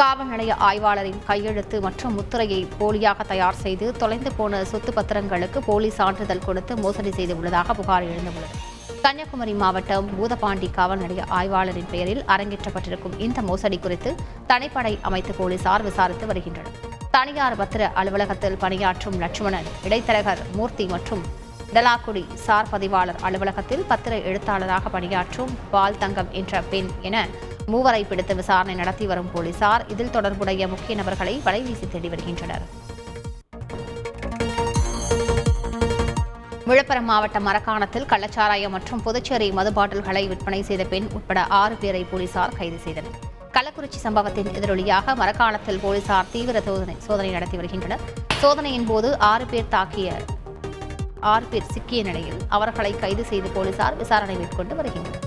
காவல் நிலைய ஆய்வாளரின் கையெழுத்து மற்றும் முத்திரையை போலியாக தயார் செய்து தொலைந்து போன சொத்து பத்திரங்களுக்கு போலி சான்றிதழ் கொடுத்து மோசடி செய்துள்ளதாக புகார் எழுந்துள்ளது. கன்னியாகுமரி மாவட்டம் பூதபாண்டி காவல் நிலைய ஆய்வாளரின் பெயரில் அரங்கேற்றப்பட்டிருக்கும் இந்த மோசடி குறித்து தனிப்படை அமைத்து போலீசார் விசாரித்து வருகின்றனர். தனியார் பத்திர அலுவலகத்தில் பணியாற்றும் லட்சுமணன் இடைத்தரகர் மூர்த்தி மற்றும் டலாக்குடி சார் பதிவாளர் அலுவலகத்தில் பத்திர எழுத்தாளராக பணியாற்றும் பால் தங்கம் என்ற பெண் என மூவரை பிடித்து விசாரணை நடத்தி வரும் போலீசார் இதில் தொடர்புடைய முக்கிய நபர்களை வலைவீசி தேடி வருகின்றனர். விழுப்புரம் மாவட்டம் மரக்காணத்தில் கள்ளச்சாராயம் மற்றும் புதுச்சேரி மது பாட்டில்களை விற்பனை செய்த பெண் உட்பட ஆறு பேரை போலீசார் கைது செய்தனர். கள்ளக்குறிச்சி சம்பவத்தின் எதிரொலியாக மரக்காணத்தில் போலீசார் தீவிர சோதனை சோதனை நடத்தி வருகின்றனர். சோதனையின் போது ஆறு பேர் தாக்கிய ஆறு பேர் சிக்கிய நிலையில் அவர்களை கைது செய்து போலீசார் விசாரணை மேற்கொண்டு வருகின்றனர்.